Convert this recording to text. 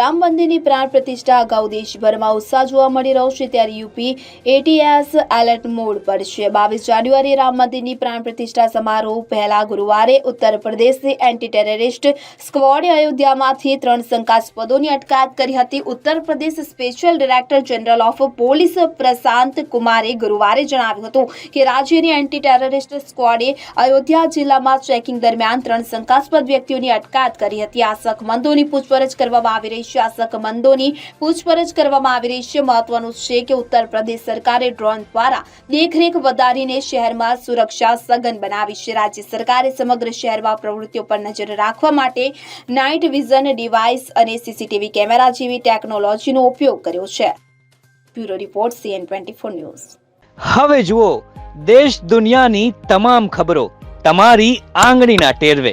રામ મંદિરની પ્રાણ પ્રતિષ્ઠા અગાઉ દેશભરમાં ઉત્સાહ જોવા મળી રહ્યો છે, ત્યારે યુપી એટીએસ એલર્ટ મોડ પર છે. બાવીસ જાન્યુઆરીએ રામ મંદિરની પ્રાણ પ્રતિષ્ઠા સમારોહ પહેલા ગુરુવારે ઉત્તર પ્રદેશની એન્ટી ટેરરિસ્ટ સ્ક્વોડે અયોધ્યામાંથી ત્રણ શંકાસ્પદોની અટકાયત કરી હતી. Uttar Pradesh special director general of police Prashant કુમારે ગુરુવારે જણાવ્યું હતું કે રાજ્યની એન્ટી ટેરરિસ્ટ સ્ક્વોડે અયોધ્યા જિલ્લામાં ચેકિંગ દરમિયાન ત્રણ શંકાસ્પદ વ્યક્તિઓની અટકાયત કરી હતી. આ શકમંદોની પૂછપરછ કરવામાં આવી રહી છે આ મંદોની પૂછપરછ કરવામાં આવી રહી છે. મહત્વનું છે કે ઉત્તર પ્રદેશ સરકારે ડ્રોન દ્વારા દેખરેખ વધારીને શહેરમાં સુરક્ષા સઘન બનાવી છે. રાજ્ય સરકારે સમગ્ર શહેરમાં પ્રવૃત્તિઓ પર નજર રાખવા માટે નાઇટ વિઝન ડિવાઇસ અને સીસીટીવી કેમેરા જેવી ટેકનોલોજીનો ઉપયોગ કર્યો છે. Bureau report, CN twenty four news. હવે જુઓ, દેશ દુનિયાની તમામ ખબરો તમારી આંગળીના ટેરવે.